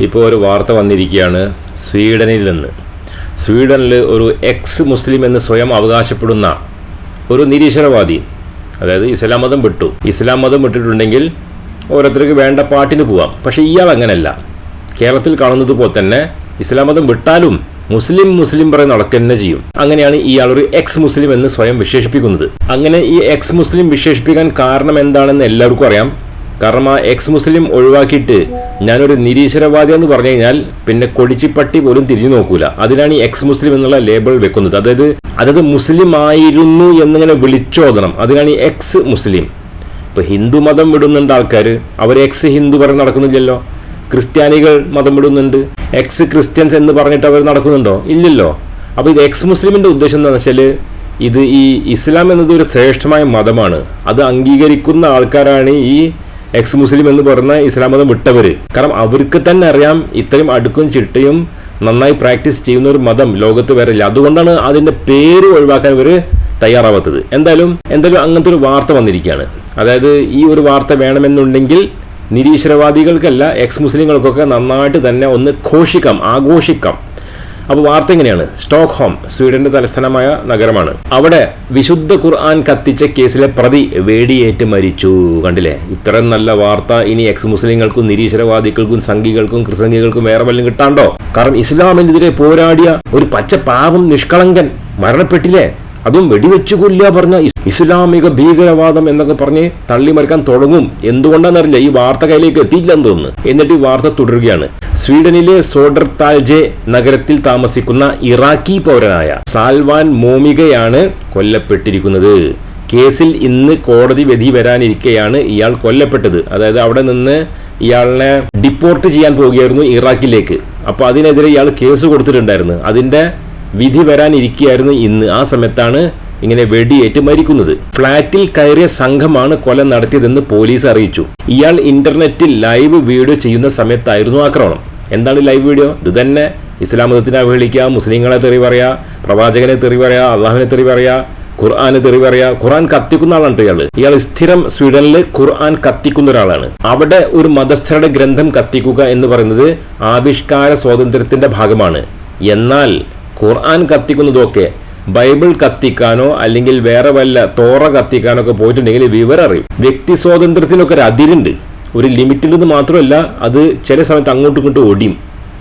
ഇപ്പോൾ ഒരു വാർത്ത വന്നിരിക്കുകയാണ് സ്വീഡനിൽ നിന്ന്. സ്വീഡനിൽ ഒരു എക്സ് മുസ്ലിം എന്ന് സ്വയം അവകാശപ്പെടുന്ന ഒരു നിരീശ്വരവാദി അതായത് ഇസ്ലാം മതം വിട്ടു. ഇസ്ലാം മതം വിട്ടിട്ടുണ്ടെങ്കിൽ ഓരോരുത്തർക്ക് വേണ്ട പാട്ടിന് പോവാം. പക്ഷേ ഇയാൾ അങ്ങനെയല്ല കേരളത്തിൽ കാണുന്നത് പോലെ തന്നെ ഇസ്ലാം മതം വിട്ടാലും മുസ്ലിം മുസ്ലിം പറയുന്ന നടക്കുക ചെയ്യും. അങ്ങനെയാണ് ഇയാൾ ഒരു എക്സ് മുസ്ലിം എന്ന് സ്വയം വിശേഷിപ്പിക്കുന്നത്. അങ്ങനെ ഈ എക്സ് മുസ്ലിം വിശേഷിപ്പിക്കാൻ കാരണം എന്താണെന്ന് എല്ലാവർക്കും അറിയാം. കാരണം ആ എക്സ് മുസ്ലിം ഒഴിവാക്കിയിട്ട് ഞാനൊരു നിരീശ്വരവാദി എന്ന് പറഞ്ഞു കഴിഞ്ഞാൽ പിന്നെ കൊടിച്ചിപ്പട്ടി പോലും തിരിഞ്ഞു നോക്കൂല. അതിനാണ് ഈ എക്സ് മുസ്ലിം എന്നുള്ള ലേബിൾ വെക്കുന്നത്. അതായത് അതായത് മുസ്ലിം ആയിരുന്നു എന്നിങ്ങനെ വിളിച്ചോതണം. അതിനാണ് ഈ എക്സ് മുസ്ലിം ഇപ്പൊ ഹിന്ദു മതം വിടുന്നുണ്ട് ആൾക്കാർ അവർ എക്സ് ഹിന്ദു പറഞ്ഞ് നടക്കുന്നില്ലല്ലോ. ക്രിസ്ത്യാനികൾ മതം വിടുന്നുണ്ട്. എക്സ് ക്രിസ്ത്യൻസ് എന്ന് പറഞ്ഞിട്ട് അവർ നടക്കുന്നുണ്ടോ? ഇല്ലല്ലോ. അപ്പോൾ ഇത് എക്സ് മുസ്ലിമിന്റെ ഉദ്ദേശം എന്താണെന്ന് വെച്ചാൽ ഇത് ഈ ഇസ്ലാം എന്നത് ഒരു ശ്രേഷ്ഠമായ മതമാണ്. അത് അംഗീകരിക്കുന്ന ആൾക്കാരാണ് ഈ എക്സ് മുസ്ലിം എന്ന് പറയുന്ന ഇസ്ലാം മതം വിട്ടവർ കാരണം അവർക്ക് തന്നെ അറിയാം ഇത്രയും അടുക്കും ചിട്ടയും നന്നായി പ്രാക്ടീസ് ചെയ്യുന്ന ഒരു മതം ലോകത്ത് വേറെ ഇല്ല. അതുകൊണ്ടാണ് അതിന്റെ പേര് ഒഴിവാക്കാൻ ഇവർ തയ്യാറാവാത്തത്. എന്തായാലും എന്തായാലും അങ്ങനത്തെ ഒരു വാർത്ത വന്നിരിക്കുകയാണ്. അതായത് ഈ ഒരു വാർത്ത വേണമെന്നുണ്ടെങ്കിൽ നിരീശ്വരവാദികൾക്കല്ല എക്സ് മുസ്ലിങ്ങൾക്കൊക്കെ നന്നായിട്ട് തന്നെ ഒന്ന് ഘോഷിക്കാം ആഘോഷിക്കാം. അപ്പോൾ വാർത്ത എങ്ങനെയാണ് സ്റ്റോക്ക്ഹോം സ്വീഡന്റെ തലസ്ഥാനമായ നഗരമാണ്. അവിടെ വിശുദ്ധ ഖുർആൻ കത്തിച്ച കേസിലെ പ്രതി വേടിയേറ്റ് മരിച്ചു. കണ്ടില്ലേ? ഇത്രയും നല്ല വാർത്ത ഇനി എക്സ് മുസ്ലിങ്ങൾക്കും നിരീശ്വരവാദികൾക്കും സംഘികൾക്കും ക്രിസംഗികൾക്കും വേറെ വല്ലതും കിട്ടാണ്ടോ? കാരണം ഇസ്ലാമിനെതിരെ പോരാടിയ ഒരു പച്ച പാവം നിഷ്കളങ്കൻ മരണപ്പെട്ടില്ലേ? അതും വെടിവെച്ചു കൊല്ലുക പറഞ്ഞ ഇസ്ലാമിക ഭീകരവാദം എന്നൊക്കെ പറഞ്ഞ് തള്ളിമറിക്കാൻ തുടങ്ങും. എന്തുകൊണ്ടാണെന്നറിയില്ല. ഈ വാർത്ത കയ്യിലേക്ക് എത്തിയില്ലെന്ന് തോന്നുന്നു. എന്നിട്ട് ഈ വാർത്ത തുടരുകയാണ്. സ്വീഡനിലെ സോഡർതാൽജെ നഗരത്തിൽ താമസിക്കുന്ന ഇറാഖി പൗരനായ സാൽവാൻ മോമികയാണ് കൊല്ലപ്പെട്ടിരിക്കുന്നത്. കേസിൽ ഇന്ന് കോടതി വിധി വരാനിരിക്കെയാണ് ഇയാൾ കൊല്ലപ്പെട്ടത്. അതായത് അവിടെ നിന്ന് ഇയാളിനെ ഡിപ്പോർട്ട് ചെയ്യാൻ പോവുകയായിരുന്നു ഇറാഖിലേക്ക്. അപ്പോൾ അതിനെതിരെ ഇയാൾ കേസ് കൊടുത്തിട്ടുണ്ടായിരുന്നു. അതിന്റെ വിധി വരാനിരിക്കുകയായിരുന്നു ഇന്ന്. ആ സമയത്താണ് ഇങ്ങനെ വെടിയേറ്റ് മരിക്കുന്നത്. ഫ്ളാറ്റിൽ കയറിയ സംഘമാണ് കൊല നടത്തിയതെന്ന് പോലീസ് അറിയിച്ചു. ഇയാൾ ഇന്റർനെറ്റിൽ ലൈവ് വീഡിയോ ചെയ്യുന്ന സമയത്തായിരുന്നു ആക്രമണം. എന്താണ് ലൈവ് വീഡിയോ? ഇത് തന്നെ ഇസ്ലാം മതത്തിനെ അവഹേളിക്കുക മുസ്ലിങ്ങളെ തെറി പറയാ പ്രവാചകനെ തെറി പറയാ അള്ളാഹുവിനെ തെറി പറയാ ഖുർആാന് തെറി പറയാ. ഖുർആൻ കത്തിക്കുന്ന ആളാണ് ഇയാൾ ഇയാൾ സ്ഥിരം സ്വീഡനിൽ ഖുർആൻ കത്തിക്കുന്ന ഒരാളാണ്. അവിടെ ഒരു മതസ്ഥരുടെ ഗ്രന്ഥം കത്തിക്കുക എന്ന് പറയുന്നത് ആവിഷ്കാര സ്വാതന്ത്ര്യത്തിന്റെ ഭാഗമാണ്. എന്നാൽ ഖുർആൻ കത്തിക്കുന്നതൊക്കെ ബൈബിൾ കത്തിക്കാനോ അല്ലെങ്കിൽ വേറെ വല്ല തോറ കത്തിക്കാനോ ഒക്കെ പോയിട്ടുണ്ടെങ്കിൽ വിവരം അറിയും. വ്യക്തി സ്വാതന്ത്ര്യത്തിനൊക്കെ ഒരു അതിരുണ്ട്. ഒരു ലിമിറ്റുണ്ടെന്ന് മാത്രമല്ല അത് ചില സമയത്ത് അങ്ങോട്ടും ഇങ്ങോട്ടും ഒടിയും.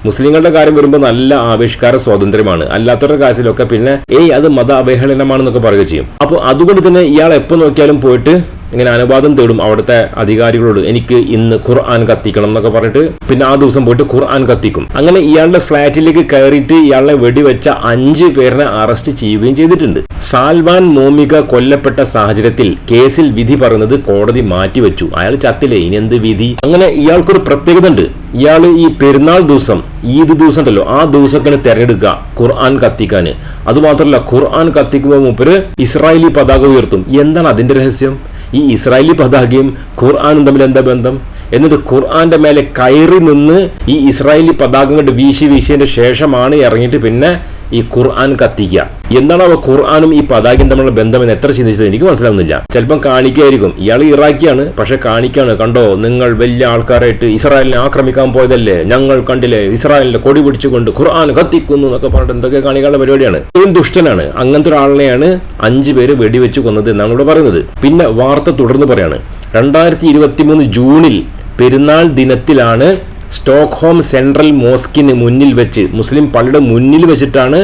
മുസ്ലിങ്ങളുടെ കാര്യം വരുമ്പോൾ നല്ല ആവിഷ്കാര സ്വാതന്ത്ര്യമാണ്. അല്ലാത്തവരുടെ കാര്യത്തിലൊക്കെ പിന്നെ ഏയ് അത് മത അവഹേളനമാണെന്നൊക്കെ പറയുക ചെയ്യും. അപ്പോൾ അതുകൊണ്ട് തന്നെ ഇയാൾ എപ്പോൾ നോക്കിയാലും പോയിട്ട് ഇങ്ങനെ അനുവാദം തേടും അവിടുത്തെ അധികാരികളോട് എനിക്ക് ഇന്ന് ഖുർആൻ കത്തിക്കണം എന്നൊക്കെ പറഞ്ഞിട്ട് പിന്നെ ആ ദിവസം പോയിട്ട് ഖുർആൻ കത്തിക്കും. അങ്ങനെ ഇയാളുടെ ഫ്ളാറ്റിലേക്ക് കയറിയിട്ട് ഇയാളെ വെടിവെച്ച അഞ്ച് പേരിനെ അറസ്റ്റ് ചെയ്യുകയും ചെയ്തിട്ടുണ്ട്. സാൽവാൻ മോമിക കൊല്ലപ്പെട്ട സാഹചര്യത്തിൽ കേസിൽ വിധി പറയുന്നത് കോടതി മാറ്റിവെച്ചു. അയാൾ ചത്തില്ലേ? ഇനി എന്ത് വിധി? അങ്ങനെ ഇയാൾക്കൊരു പ്രത്യേകത ഉണ്ട് ഇയാൾ ഈ പെരുന്നാൾ ദിവസം ഈദ് ദിവസം ഉണ്ടല്ലോ ആ ദിവസത്തിന് തെരഞ്ഞെടുക്കുക ഖുർആൻ കത്തിക്കാൻ അതുമാത്രമല്ല ഖുർആൻ കത്തിക്കുമ്പോൾ മൂപ്പര് ഇസ്രായേലി പതാക ഉയർത്തും. എന്താണ് അതിന്റെ രഹസ്യം? ഈ ഇസ്രായേലി പതാകയും ഖുർആാനും തമ്മിൽ എന്താ ബന്ധം? എന്നിട്ട് ഖുർആാന്റെ മേലെ കയറി നിന്ന് ഈ ഇസ്രായേലി പതാകം കൊണ്ട് വീശി വീശിയതിന്റെ ശേഷമാണ് ഇറങ്ങിയിട്ട് പിന്നെ ഈ ഖുർആൻ കത്തിക്കുക. എന്താണ് അവ ഖുർആാനും ഈ പതാകയും തമ്മിലുള്ള ബന്ധം എന്ന് എത്ര ചിന്തിച്ചത് എനിക്ക് മനസ്സിലാവുന്നില്ല. ചിലപ്പം കാണിക്കായിരിക്കും. ഇയാൾ ഇറാഖിയാണ് പക്ഷെ കാണിക്കാണ്. കണ്ടോ നിങ്ങൾ വലിയ ആൾക്കാരായിട്ട് ഇസ്രായേലിനെ ആക്രമിക്കാൻ പോയതല്ലേ? ഞങ്ങൾ കണ്ടില്ലേ ഇസ്രായേലിന്റെ കൊടി പിടിച്ചുകൊണ്ട് ഖുർആൻ കത്തിക്കുന്നു എന്നൊക്കെ പറഞ്ഞിട്ട് എന്തൊക്കെ കാണിക്കാനുള്ള പരിപാടിയാണ്. ഇവൻ ദുഷ്ടനാണ്. അങ്ങനത്തെ ഒരാളിനെയാണ് അഞ്ചു പേര് വെടിവെച്ച് കൊന്നത് എന്നാണ് ഇവിടെ പറയുന്നത്. പിന്നെ വാർത്ത തുടർന്ന് പറയാണ്. രണ്ടായിരത്തി ഇരുപത്തി മൂന്ന് ജൂണിൽ പെരുന്നാൾ ദിനത്തിലാണ് സ്റ്റോക്ക്ഹോം സെൻട്രൽ മോസ്കിന് മുന്നിൽ വെച്ച് മുസ്ലിം പള്ളിയുടെ മുന്നിൽ വെച്ചിട്ടാണ്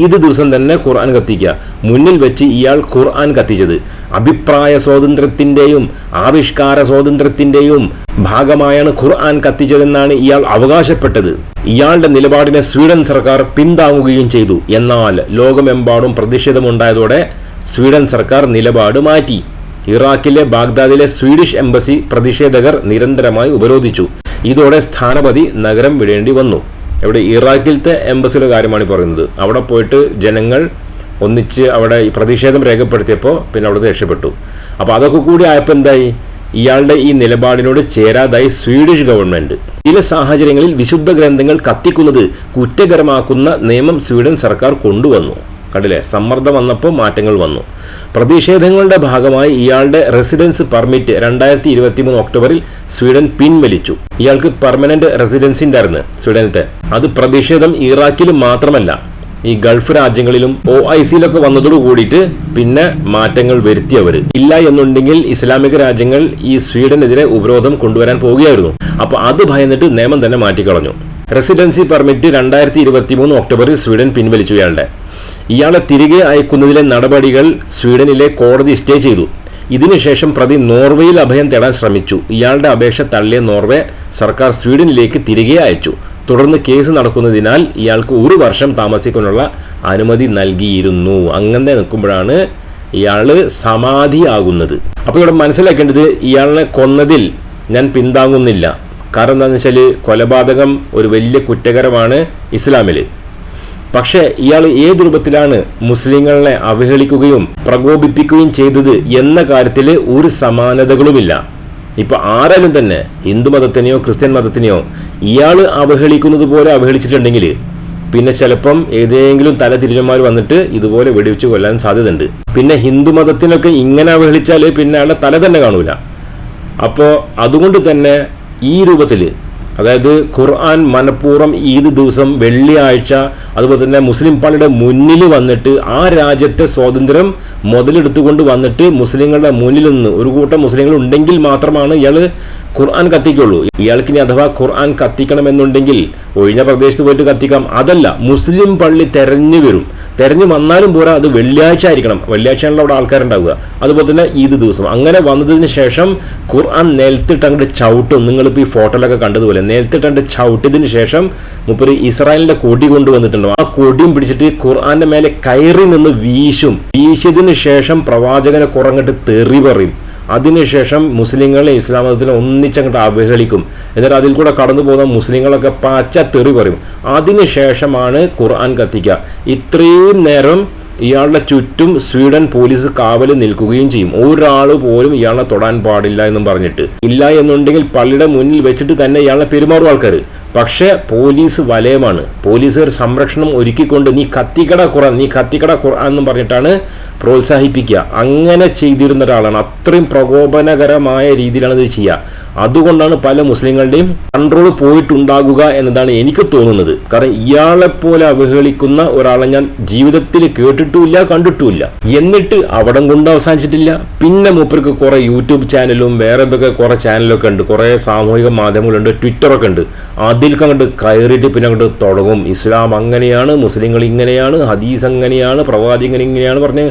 ഈദ് ദിവസം തന്നെ ഖുർആൻ കത്തിക്കുക. മുന്നിൽ വെച്ച് ഇയാൾ ഖുർആൻ കത്തിച്ചത്. അഭിപ്രായ സ്വാതന്ത്ര്യത്തിന്റെയും ആവിഷ്കാര സ്വാതന്ത്ര്യത്തിന്റെയും ഭാഗമായാണ് ഖുർആൻ കത്തിച്ചതെന്നാണ് ഇയാൾ അവകാശപ്പെട്ടത്. ഇയാളുടെ നിലപാടിനെ സ്വീഡൻ സർക്കാർ പിന്താങ്ങുകയും ചെയ്തു. എന്നാൽ ലോകമെമ്പാടും പ്രതിഷേധമുണ്ടായതോടെ സ്വീഡൻ സർക്കാർ നിലപാട് മാറ്റി. ഇറാഖിലെ ബാഗ്ദാദിലെ സ്വീഡിഷ് എംബസി പ്രതിഷേധകർ നിരന്തരമായി ഉപരോധിച്ചു. ഇതോടെ സ്ഥാനപതി നഗരം വിടേണ്ടി വന്നു. ഇവിടെ ഇറാഖിലത്തെ എംബസിയുടെ കാര്യമാണ് പറയുന്നത്. അവിടെ പോയിട്ട് ജനങ്ങൾ ഒന്നിച്ച് അവിടെ ഈ പ്രതിഷേധം രേഖപ്പെടുത്തിയപ്പോൾ പിന്നെ അവിടുന്ന് രക്ഷപ്പെട്ടു. അപ്പോൾ അതൊക്കെ കൂടി ആയപ്പോൾ എന്തായി? ഇയാളുടെ ഈ നിലപാടിനോട് ചേരാതായി സ്വീഡിഷ് ഗവൺമെന്റ് ചില സാഹചര്യങ്ങളിൽ വിശുദ്ധ ഗ്രന്ഥങ്ങൾ കത്തിക്കുന്നത് കുറ്റകരമാക്കുന്ന നിയമം സ്വീഡൻ സർക്കാർ കൊണ്ടുവന്നു. കണ്ടില്ലേ? സമ്മർദ്ദം വന്നപ്പോൾ മാറ്റങ്ങൾ വന്നു. പ്രതിഷേധങ്ങളുടെ ഭാഗമായി ഇയാളുടെ റെസിഡൻസ് പെർമിറ്റ് രണ്ടായിരത്തി ഇരുപത്തി മൂന്ന് ഒക്ടോബറിൽ സ്വീഡൻ പിൻവലിച്ചു. ഇയാൾക്ക് പെർമനന്റ് റെസിഡൻസി ഉണ്ടായിരുന്നു സ്വീഡനത്തെ അത് പ്രതിഷേധം ഇറാഖിൽ മാത്രമല്ല ഈ ഗൾഫ് രാജ്യങ്ങളിലും ഒ ഐ സിയിലൊക്കെ വന്നതോട് കൂടിയിട്ട് പിന്നെ മാറ്റങ്ങൾ വരുത്തിയവർ ഇല്ല എന്നുണ്ടെങ്കിൽ ഇസ്ലാമിക രാജ്യങ്ങൾ ഈ സ്വീഡനെതിരെ ഉപരോധം കൊണ്ടുവരാൻ പോവുകയായിരുന്നു. അപ്പൊ അത് ഭയന്നിട്ട് നിയമം തന്നെ മാറ്റിക്കളഞ്ഞു. റെസിഡൻസി പെർമിറ്റ് രണ്ടായിരത്തി ഇരുപത്തി മൂന്ന് ഒക്ടോബറിൽ സ്വീഡൻ പിൻവലിച്ചു ഇയാളുടെ. ഇയാളെ തിരികെ അയക്കുന്നതിലെ നടപടികൾ സ്വീഡനിലെ കോടതി സ്റ്റേ ചെയ്തു. ഇതിനുശേഷം പ്രതി നോർവേയിൽ അഭയം തേടാൻ ശ്രമിച്ചു. ഇയാളുടെ അപേക്ഷ തള്ളിയ നോർവേ സർക്കാർ സ്വീഡനിലേക്ക് തിരികെ അയച്ചു. തുടർന്ന് കേസ് നടക്കുന്നതിനാൽ ഇയാൾക്ക് ഒരു വർഷം താമസിക്കാനുള്ള അനുമതി നൽകിയിരുന്നു. അങ്ങനെ നിൽക്കുമ്പോഴാണ് ഇയാൾ സമാധിയാകുന്നത്. അപ്പോൾ ഇവിടെ മനസ്സിലാക്കേണ്ടത് ഇയാളെ കൊന്നതിൽ ഞാൻ പിന്താങ്ങുന്നില്ല. കാരണം എന്താണെന്ന് വെച്ചാൽ കൊലപാതകം ഒരു വലിയ കുറ്റകരമാണ് ഇസ്ലാമിൽ പക്ഷേ ഇയാൾ ഏത് രൂപത്തിലാണ് മുസ്ലിങ്ങളെ അവഹേളിക്കുകയും പ്രകോപിപ്പിക്കുകയും ചെയ്തത് എന്ന കാര്യത്തിൽ ഒരു സമാനതകളുമില്ല. ഇപ്പൊ ആരാലും തന്നെ ഹിന്ദു മതത്തിനെയോ ക്രിസ്ത്യൻ മതത്തിനെയോ ഇയാൾ അവഹേളിക്കുന്നത് പോലെ അവഹേളിച്ചിട്ടുണ്ടെങ്കിൽ പിന്നെ ചിലപ്പം ഏതെങ്കിലും തല തിരിച്ചന്മാർ വന്നിട്ട് ഇതുപോലെ വെടിവെച്ച് കൊല്ലാൻ സാധ്യതയുണ്ട്. പിന്നെ ഹിന്ദു മതത്തിനൊക്കെ ഇങ്ങനെ അവഹേളിച്ചാൽ പിന്നെ അയാളുടെ തല തന്നെ കാണൂല. അപ്പോൾ അതുകൊണ്ട് തന്നെ ഈ രൂപത്തിൽ അതായത് ഖുർആൻ മനഃപൂർവം ഈദ് ദിവസം വെള്ളിയാഴ്ച അതുപോലെ തന്നെ മുസ്ലിം പള്ളിയുടെ മുന്നിൽ വന്നിട്ട് ആ രാജ്യത്തെ സ്വാതന്ത്ര്യം മുതലെടുത്തുകൊണ്ട് വന്നിട്ട് മുസ്ലിങ്ങളുടെ മുന്നിൽ നിന്ന് ഒരു കൂട്ടം മുസ്ലിങ്ങൾ ഉണ്ടെങ്കിൽ മാത്രമാണ് ഇയാൾ ഖുർആൻ കത്തിക്കുള്ളൂ. ഇയാൾക്ക് ഇനി അഥവാ ഖുർആൻ കത്തിക്കണമെന്നുണ്ടെങ്കിൽ ഒഴിഞ്ഞ പ്രദേശത്ത് പോയിട്ട് കത്തിക്കാം. അതല്ല മുസ്ലിം പള്ളി തെരഞ്ഞു വരും. തെരഞ്ഞു വന്നാലും പോരാ അത് വെള്ളിയാഴ്ച ആയിരിക്കണം. വെള്ളിയാഴ്ചയാണല്ലോ അവിടെ ആൾക്കാരുണ്ടാവുക. അതുപോലെ തന്നെ ഈദ് ദിവസം. അങ്ങനെ വന്നതിന് ശേഷം ഖുർആൻ നേൽത്തിട്ട് അങ്ങോട്ട് ചവിട്ടും. നിങ്ങളിപ്പോൾ ഈ ഫോട്ടോയിലൊക്കെ കണ്ടതുപോലെ നേൽത്തിട്ട് അങ്ങോട്ട് ചവിട്ടിയതിന് ശേഷം മുപ്പര് ഇസ്രായേലിന്റെ കൊടി കൊണ്ടുവന്നിട്ടുണ്ടോ. ആ കൊടിയും പിടിച്ചിട്ട് ഖുർആന്റെ മേലെ കയറി നിന്ന് വീശും. വീശിയതിന് ശേഷം പ്രവാചകനെ കുറങ്ങിട്ട് തെറി പറയും. അതിനുശേഷം മുസ്ലിങ്ങളെ ഇസ്ലാം മതത്തിൽ ഒന്നിച്ചങ്ങോട്ട് അവഹേളിക്കും. എന്നിട്ട് അതിൽ കൂടെ കടന്നു പോകുന്ന മുസ്ലിങ്ങളൊക്കെ പച്ച തെറി പറയും. അതിനുശേഷമാണ് ഖുർആൻ കത്തിക്കുക. ഇത്രയും നേരം ഇയാളുടെ ചുറ്റും സ്വീഡൻ പോലീസ് കാവൽ നിൽക്കുകയും ചെയ്യും. ഒരാൾ പോലും ഇയാളെ തൊടാൻ പാടില്ല എന്നും പറഞ്ഞിട്ട്. ഇല്ല എന്നുണ്ടെങ്കിൽ പള്ളിയുടെ മുന്നിൽ വെച്ചിട്ട് തന്നെ ഇയാളെ പെരുമാറും ആൾക്കാർ പക്ഷേ പോലീസ് വലയമാണ്. പോലീസുകാർ സംരക്ഷണം ഒരുക്കിക്കൊണ്ട് നീ കത്തിക്കട ഖുറാൻ നീ കത്തിക്കട ഖുർആൻ എന്നും പറഞ്ഞിട്ടാണ് പ്രോത്സാഹിപ്പിക്കുക. അങ്ങനെ ചെയ്തിരുന്ന ഒരാളാണ്. അത്രയും പ്രകോപനകരമായ രീതിയിലാണ് ഇത് ചെയ്യുക. അതുകൊണ്ടാണ് പല മുസ്ലിങ്ങളുടെയും കൺട്രോൾ പോയിട്ടുണ്ടാകുക എന്നതാണ് എനിക്ക് തോന്നുന്നത്. കാരണം ഇയാളെ പോലെ അവഹേളിക്കുന്ന ഒരാളെ ഞാൻ ജീവിതത്തിൽ കേട്ടിട്ടുമില്ല കണ്ടിട്ടുമില്ല. എന്നിട്ട് അവിടം കൊണ്ട് അവസാനിച്ചിട്ടില്ല. പിന്നെ മൂപ്പർക്ക് കുറെ യൂട്യൂബ് ചാനലും വേറെ എന്തൊക്കെ കുറെ ചാനലൊക്കെ ഉണ്ട്. കുറെ സാമൂഹിക മാധ്യമങ്ങളുണ്ട് ട്വിറ്ററൊക്കെ ഉണ്ട്. അതിൽ കണ്ട് കയറിയിട്ട് പിന്നെ അങ്ങോട്ട് തുടങ്ങും. ഇസ്ലാം അങ്ങനെയാണ് മുസ്ലിങ്ങൾ ഇങ്ങനെയാണ് ഹദീസ് അങ്ങനെയാണ് പ്രവാചകൻ ഇങ്ങനെയാണ് പറഞ്ഞ്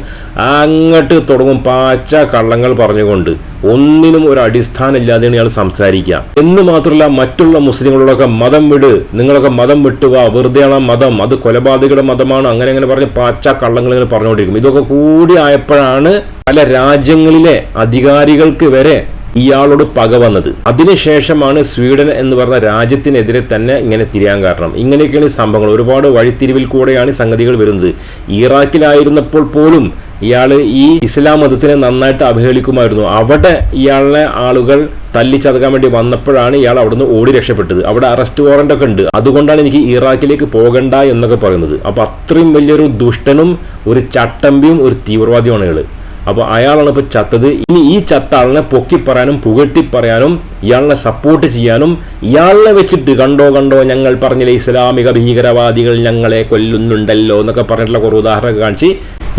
അങ്ങോട്ട് തുടങ്ങും. പാച്ച കള്ളങ്ങൾ പറഞ്ഞുകൊണ്ട് ഒന്നിനും ഒരു അടിസ്ഥാനം ഇല്ലാതെയാണ് ഇയാൾ സംസാരിക്കുക. എന്ന് മാത്രമല്ല മറ്റുള്ള മുസ്ലിങ്ങളോടൊക്കെ മതം വിട്. നിങ്ങളൊക്കെ മതം വിട്ടുക. വെറുതെയാണ് മതം. അത് കൊലപാതകയുടെ മതമാണ്. അങ്ങനെ അങ്ങനെ പറഞ്ഞ് പാച്ച കള്ളങ്ങൾ ഇങ്ങനെ പറഞ്ഞുകൊണ്ടിരിക്കും. ഇതൊക്കെ കൂടി ആയപ്പോഴാണ് പല രാജ്യങ്ങളിലെ അധികാരികൾക്ക് വരെ ഇയാളോട് പക വന്നത്. അതിനുശേഷമാണ് സ്വീഡൻ എന്ന് പറഞ്ഞ രാജ്യത്തിനെതിരെ തന്നെ ഇങ്ങനെ തിരിയാൻ കാരണം. ഇങ്ങനെയൊക്കെയാണ് സംഭവങ്ങൾ. ഒരുപാട് വഴിത്തിരിവിൽ കൂടെയാണ് സംഗതികൾ വരുന്നത്. ഇറാഖിലായിരുന്നപ്പോൾ പോലും ഇയാൾ ഈ ഇസ്ലാം മതത്തിനെ നന്നായിട്ട് അവഹേളിക്കുമായിരുന്നു. അവിടെ ഇയാളെ ആളുകൾ തല്ലിച്ചതക്കാൻ വേണ്ടി വന്നപ്പോഴാണ് ഇയാൾ അവിടുന്ന് ഓടി രക്ഷപ്പെട്ടത്. അവിടെ അറസ്റ്റ് വാറന്റ് ഒക്കെ ഉണ്ട്. അതുകൊണ്ടാണ് എനിക്ക് ഇറാഖിലേക്ക് പോകണ്ട എന്നൊക്കെ പറയുന്നത്. അപ്പോൾ അത്രയും വലിയൊരു ദുഷ്ടനും ഒരു ചട്ടമ്പിയും ഒരു തീവ്രവാദിയുമാണ് ഇയാൾ. അപ്പോൾ അയാളാണ് ഇപ്പോൾ ചത്തത്. ഇനി ഈ ചത്ത ആളിനെ പൊക്കി പറയാനും പുകട്ടി പറയാനും ഇയാളിനെ സപ്പോർട്ട് ചെയ്യാനും ഇയാളിനെ വെച്ചിട്ട് കണ്ടോ കണ്ടോ ഞങ്ങൾ പറഞ്ഞില്ലേ ഇസ്ലാമിക ഭീകരവാദികൾ ഞങ്ങളെ കൊല്ലുന്നുണ്ടല്ലോ എന്നൊക്കെ പറഞ്ഞിട്ടുള്ള കുറേ ഉദാഹരണമൊക്കെ കാണിച്ച്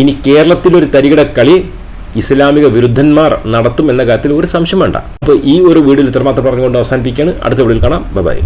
ഇനി കേരളത്തിലൊരു തരികിട കളി ഇസ്ലാമിക വിരുദ്ധന്മാർ നടത്തും എന്ന കാര്യത്തിൽ ഒരു സംശയം വേണ്ട. അപ്പോൾ ഈ ഒരു വീഡിയോയിൽ ഇത്രമാത്രം പറഞ്ഞുകൊണ്ട് അവസാനിപ്പിക്കുകയാണ്. അടുത്ത വീഡിയോയിൽ കാണാം. ബൈ